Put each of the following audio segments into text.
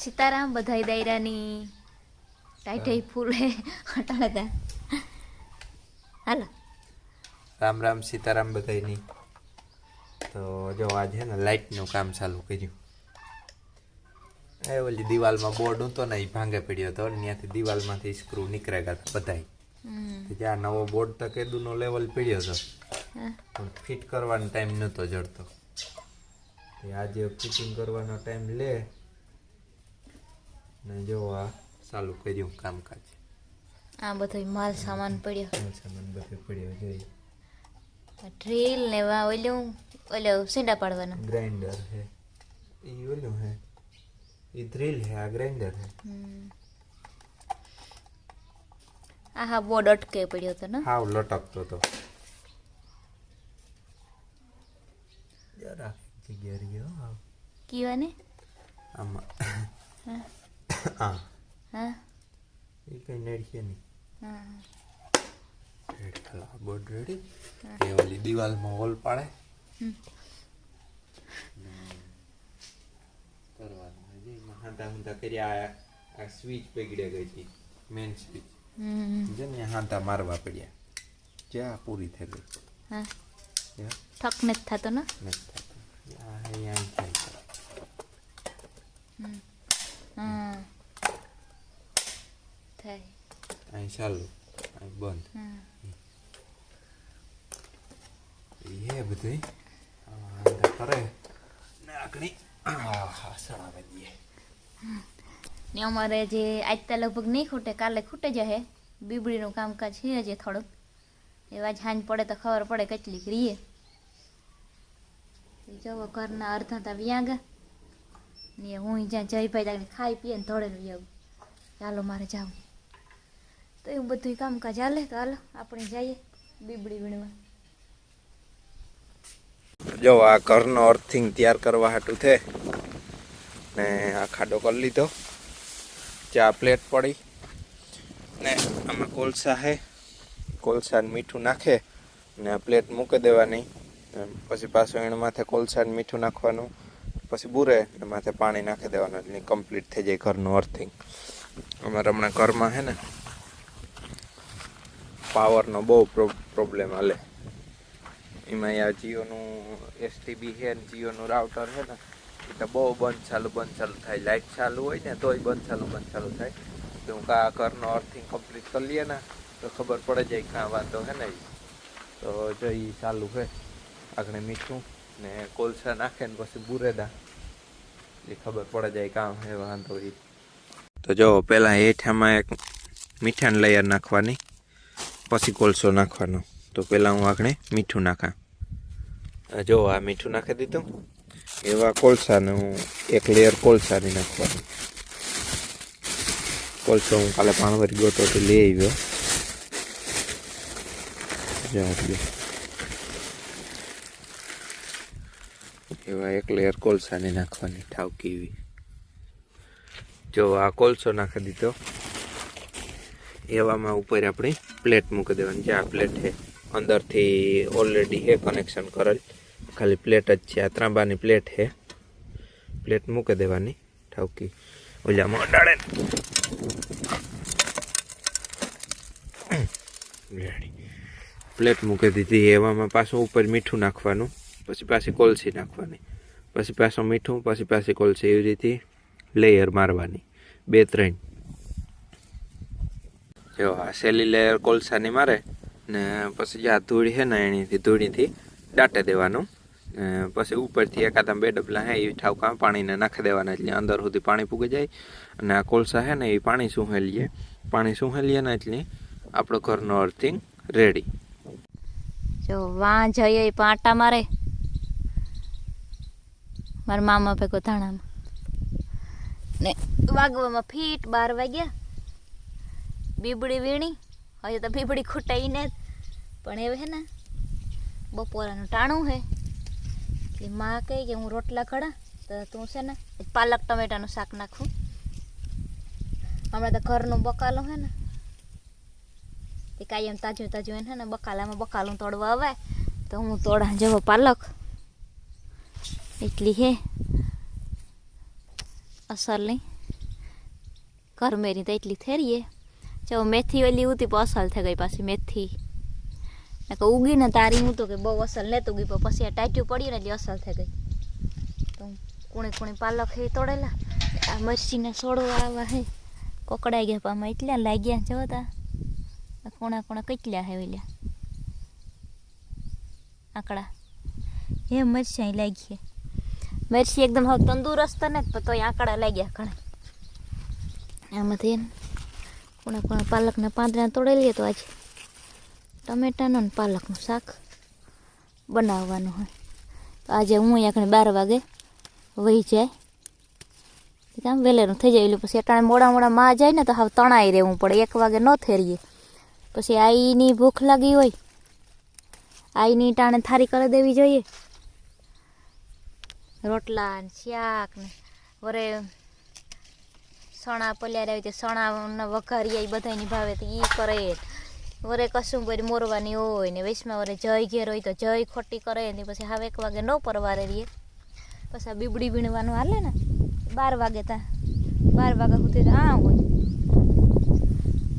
સીતારામ બધાય દાયરાની ટાઈટાઈ ફૂલે. અટાણે તા. હાલો. રામ રામ સીતારામ બધાયની. તો જો આજે ને લાઇટનું કામ ચાલુ કર્યું. એ ઓલી દિવાલમાં બોર્ડ હતો ને એ ભાંગે પડ્યો હતો ત્યાંથી દિવાલમાંથી સ્ક્રૂ નીકળ્યા હતા બધાય. ત્યાં નવો બોર્ડ તો કેદુનો લેવલ પડ્યો હતો. પણ ફિટ કરવાનો ટાઈમ નહોતો જડતો. આજે ફિટિંગ કરવાનો ટાઈમ લે. ને જો આ ચાલુ કર્યું કામકાજ. આ બધો માલ સામાન પડ્યો. માલ સામાન બધો પડ્યો જોઈએ. ડ્રીલ ને વા ઓલું ઓલું સીંડા પાડવાનો. ગ્રાઇન્ડર હે ઈ ઓલું હે ઈ ડ્રીલ હે આ ગ્રાઇન્ડર હે આ હા બોર્ડ અટકે પડ્યો હતો ને? હાવ લટકતો હતો. યાર જગ્યા રહ્યો કીવાને? આમાં હા. હા? એ કઈ નડશે નહીં. હા. રેડી હાલો બોર્ડ રેડી એ ઓલી દિવાલમાં હોલ પાડે. કરવાનું હજી એમાં હાંધા કર્યા આ- સ્વિચ પગડે ગઈ હતી મેન સ્વિચ હમ. છે ને હાંધા મારવા પડ્યા. જ્યાં પૂરી થઈ ગઈ? હા. જ્યાં નથી થતો ને? નથી થતું. અહીંયા થાય થાય. અહીં ચાલુ અહીં બંધ. એ બધું. અંદર કરે. ને આકડી. હા સડાવે દઈએ ને અમારે જે આજ તો લગભગ નહીં ખૂટે કાલે ખૂટે જશે બીબડીનું કામકાજ છે જે થોડુંક એવા જ હાંજ પડે તો ખબર પડે કેટલીક રીએ. જવો ઘરના અડધા તા વ્યાગા. ને હું જ્યાં જઈ ભાઈ ખાઈ પીએ ને ધોળે આવું ચાલો મારે જાવું. એવું બધું કામકાજ હાલે તો હાલો, આપણે જઈએ બીબડી વીણવા. જો, આ ઘરનો અર્થિંગ તૈયાર કરવા હાટું છે. ને આ ખાડો કરી લીધો. ચા પ્લેટ પડી. ને આમાં કોલસા છે. કોલસા મીઠું નાખે ને આ પ્લેટ મૂકી દેવાની. પછી પાછું એણ માથે કોલસા મીઠું નાખવાનું. પછી બુરે ને માથે પાણી નાખી દેવાનું. એટલે કમ્પ્લીટ થઈ જાય ઘરનું અર્થિંગ અમારે હમણાં ઘરમાં છે ને પાવરનો બહુ પ્રોબ્લેમ હાલે. એમાં આ જીઓનું એસટીબી છે ને જીઓનું રાઉટર છે ને, એ તો બહુ બંધ ચાલુ બંધ ચાલુ થાય. લાઇટ ચાલુ હોય ને તોય બંધ ચાલુ બંધ ચાલુ થાય. તો હું કા ઘરનો અર્થિંગ કમ્પ્લીટ કરી લઈએ ને, તો ખબર પડે જાય કાં વાંધો છે ને તો જો એ ચાલુ છે. આગળ મીઠું ને કોલસા નાખે ને પછી બુરેદા. એ ખબર પડે જાય કામ હે વાંધો એ તો જો પહેલાં હેઠામાં એક મીઠાણ લેયર નાખવાની. પછી કોલસો નાખવાનો. તો પહેલાં હું આખણે મીઠું નાખા. જો આ મીઠું નાખી દીધું. એવા કોલસાને હું એક લેયર કોલસાની નાખવાની. કોલસો હું કાલે પાણવરી તો લઈ આવ્યો. જો એવા એક લેયર કોલસાની નાખવાની ઠાવકી એવી. જો આ કોલસો નાખી દીધો. એવામાં ઉપર આપણી પ્લેટ મૂકી દેવાની જે આ પ્લેટ છે, અંદરથી ઓલરેડી હે કનેક્શન કરેલ. ખાલી પ્લેટ જ છે. આ ત્રાંબાની પ્લેટ છે. પ્લેટ મૂકી દેવાની. ઠાવકી. ઓલામાં અડાડે પ્લેટ મૂકી દીધી. એવામાં પાછું ઉપર મીઠું નાખવાનું. પછી પાછી કોલસી નાખવાની. પછી પાછું મીઠું, પછી પાછી કોલસી એવી રીતે લેયર મારવાની. બે ત્રણ. જો આ સેલી લેયર કોલસાની મારે ને પછી જે આ ધૂળ છે ને એનીથી ધૂળીથી દાટે દેવાનું. પછી ઉપરથી એકાદા બે ડબલા હે એ ઠાવકા પાણીને નાખી દેવાના, એટલે અંદર સુધી પાણી પૂગી જાય. અને આ કોલસા છે ને એ પાણી સુહેલીએ પાણી સુહેલીએ ને એટલે આપણો ઘરનો અર્થિંગ રેડી જો, વાં જઈએ પાટા મારે. મારા મામા ભેગો ધાણામાં. ને વાગવામાં ફીટ બાર વાગ્યા. બીબડી વીણી. હજુ તો બીબડી ખૂટાઈ ને પણ એવું હે ને, બપોરાનું ટાણું હે. એટલે માં કહે કે હું રોટલા ખડા, તો તું છે ને પાલક ટમેટાનું શાક નાખું. હમણાં તો ઘરનું બકાલું હે ને. તે કાયમ તાજું તાજું એને ને, બકાલામાં બકાલું તોડવા આવે, તો હું તોડા જવો પાલક. એટલી હે. અસર નહીં. કરમેરી તો એટલી થેરીએ. જો મેથી ઓલી ઉતી પણ અસલ થઈ ગઈ પાછી મેથી. ને કે ઉગીને તારી હું તો કે બહુ અસલ ને ઉગી, પણ પછી આ ટાટ્યું પડ્યું ને એટલે અસલ થઈ ગઈ. તો કુણી કુણી પાલક હે તોડેલા. આ મરચીને છોડવા આવા હે. કોકડાઈ ગયા પામાં એટલા લાગ્યા જો તા. આ કોણા કોણા કેટલા હે ઓલ્યા આકડા. હે મરચી અહીં લાગી છે મરચી એકદમ હવે તંદુરસ્ત ને પણ તોય આંકડા લાગ્યા ઘણા. આમાંથી એને કોણા કોણા પાલકના પાંદડા તોડી લઈએ તો આજે ટમેટાનું ને પાલકનું શાક બનાવવાનું હોય. તો આજે હું અહીંયા બાર વાગે વહી જાય. આમ વહેલેનું થઈ જાય. એટલે પછી અટાણે મોડા મોડા માં જાય ને તો હવે તણાઈ રહેવું પડે. એક વાગે ન થેરીએ. પછી આઈની ભૂખ લાગી હોય. આઈની ટાણે થારી કરી દેવી જોઈએ. રોટલા ને શાક ને વરે સણા પલ્યા આવી તે સણા વઘારીએ એ બધાની ભાવે તો એ કરે વરે કશું બધી મોરવાની હોય ને વેસમાં વરે જય ઘેર હોય તો જય ખોટી કરે ને, પછી હવે એક વાગે ન પરવારે રહીએ પછી આ બીબડી વીણવાનું હાલે ને, બાર વાગે તા, બાર વાગ્યા સુધી આ હોય.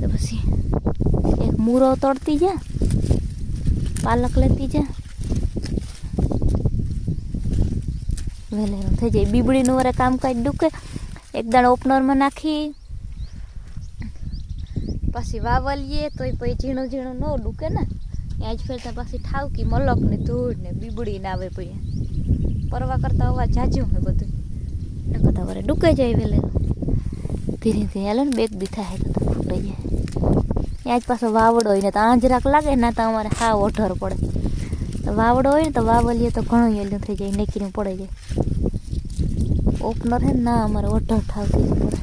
તો પછી એક મૂરો તોડતી જા, પાલક લેતી જા. વહેલે થઈ જાય. બીબડીનું વરે કામ કાજ ડૂકે એક દાણ ઓપનરમાં નાખી. પછી વાવલીએ, તોય પછી ઝીણું ઝીણું ન ડૂકે ને. ત્યાં જ ફેરતા પાછી ઠાવકી, મલક ને ધૂળ ને બીબડી ને આવે પછી. પરવા કરતા અવાજ જાજ્યું હોય બધું. ને કરતા વરે ડૂકે જાય વેલે ધીરે ધીરે હાલે ને બેગ બી થાય તો ફૂટાઈ જાય. ત્યાં જ પાછો વાવડો હોય ને તો આંજરાક લાગે ને તો અમારે હા ઓઢર પડે. તો વાવડો હોય ને તો વાવલીએ તો ઘણું એલું થઈ જાય, નેકીને પડે જાય. ઓપનર હે ને, ના, અમારે ઓઢર ઠાવતી જ પડે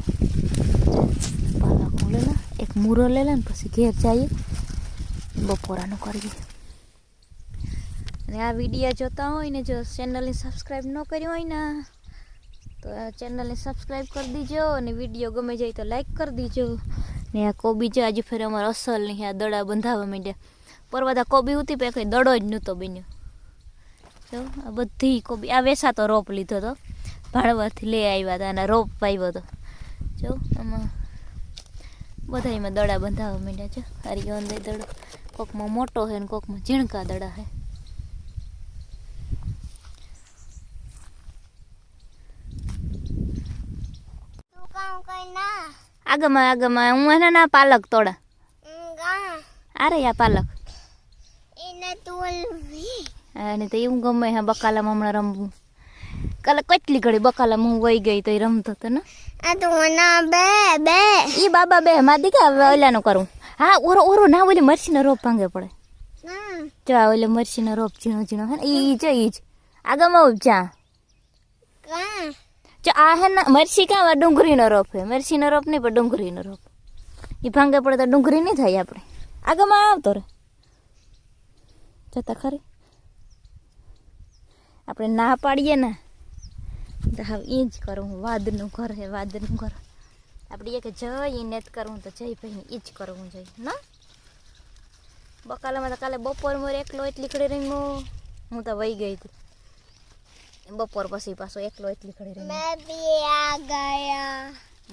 પાલક હું લે ને, પછી ઘેર જઈએ, બપોરાનું કરીએ. અને આ વીડિયો જોતા હોય ને, જો ચેનલને સબસ્ક્રાઈબ ન કરી હોય ને, તો આ ચેનલને સબસ્ક્રાઈબ કરી દીજો અને વીડિયો ગમે જાય તો લાઈક કરી દીજો. ને આ કોબી જો આજે ફેર અમારે અસલ નહીં, આ દડા બંધાવવા માંડ્યા. પરવાતા કોબી ઉતી પે કંઈ દડો જ નહોતો બન્યો. જો, આ બધી કોબી, આ વેસાતો રોપ લીધો હતો ભાડવાથી લઈ આવ્યા હતા અને રોપ પાવ્યો હતો. જો આમાં બધા એમાં દડા બંધાવવા માંડ્યા છે. હારી અંદર દડો. કોકમાં મોટો છે ને કોકમાં ઝીણકા દડા છે આગમાં આગમાં હું એને ના પાલક તોડા. અરે આ પાલક? એને અને તો એવું ગમે હા બકાલામાં હમણાં રમવું. કાલે કેટલી ઘડી બકાલા હું વહી ગઈ તો રમતો હતો ને? આ તો ના બે બે. એ બાબા બે માં દીકા હવે ઓલાનું કરું. હા ઓરો ઓરો ના ઓલી મરસીનો રોપ ભાંગે પડે. ના. જો આ ઓલે મરસીનો રોપ ઝીણો ઝીણો હે ઈ જો ઈ જ. આગમાં ઉપજા જો. આ હે ને મરસી કાં ડુંગળીનો રોપ હે? મરસીનો રોપ નહીં પણ ડુંગળીનો રોપ. એ ભાંગે પડે તો ડુંગળી નહીં થાય આપણે આગમાં આવતો રે. જતા ખરી. આપણે ના પાડીએ ને તો એ જ કરું હું વાદનું ઘર હે વાદનું ઘર. આપણે એક જઈ ને જ કરવું તો જય ભાઈ એ જ કરવું જોઈએ ના? બકાલામાં તો કાલે બપોર મોર એકલો એટલી ખડી રહી હું તો વહી ગઈ હતી. બપોર પછી પાછો એકલો એટલી ખડી રહી મેં બી આ ગયા.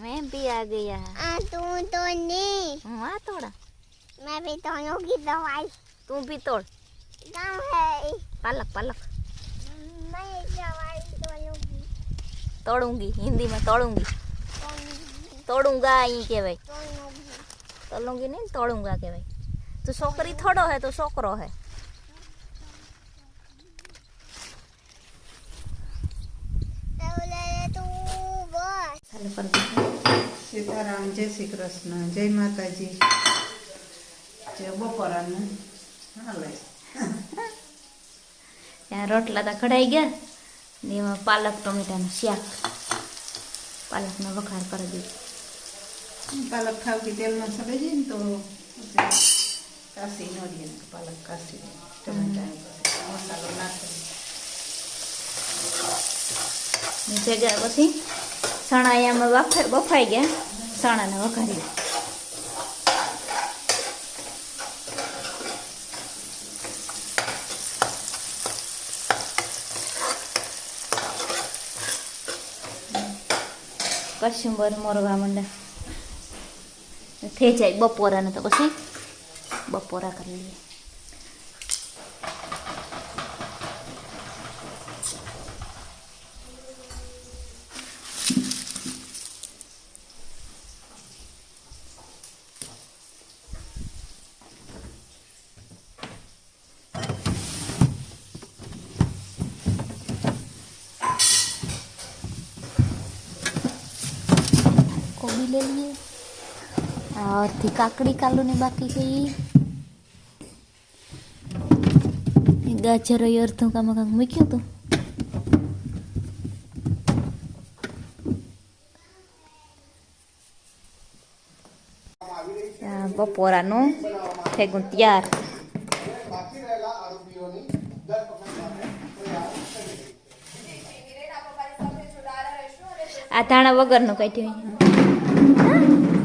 મેં બી આ ગયા. આ તું તો નહીં હું આ તોડા? મેં બી તો યોગી તો આઈ તું બી તોડ. ગામ હે પાલક પાલક. મેં જવાય તળુંગી હિન્દીમાં તળુંગી. તળુંગા અહીં કહેવાય. તળુંગી નહીં તળુંગા કહેવાય. તો છોકરી થોડો હે તો છોકરો હે. સીતારામ જય શ્રી કૃષ્ણ જય માતાજી. જે બપોરાનું. હાલે. ત્યાં રોટલા તો ખડાઈ ગયા. ને એમાં પાલક ટમેટાનું શાક. પાલકનો વઘાર કરી દીધો પાલક ખાવતી તેલમાં સડે જાય ને તો કાસી કાશી ન દે પાલક કાશી ટમેટા મસાલો નાખી ભેગા પછી ચણા એમાં બફાઈ બફાઈ ગયા ચણાને વઘારી કસુંબર મોરવા માંડે. થઈ જાય બપોરાને તો પછી બપોરા કરી લઈએ. લઈ લઈએ આ અડધી કાકડી કાલુની બાકી છે ઈ. એ ગાજર એ અડધું કામ કાંક મૂક્યું હતું બપોરાનું ગયું તૈયાર. આ ધાણા વગરનું કાઢ્યું Ah!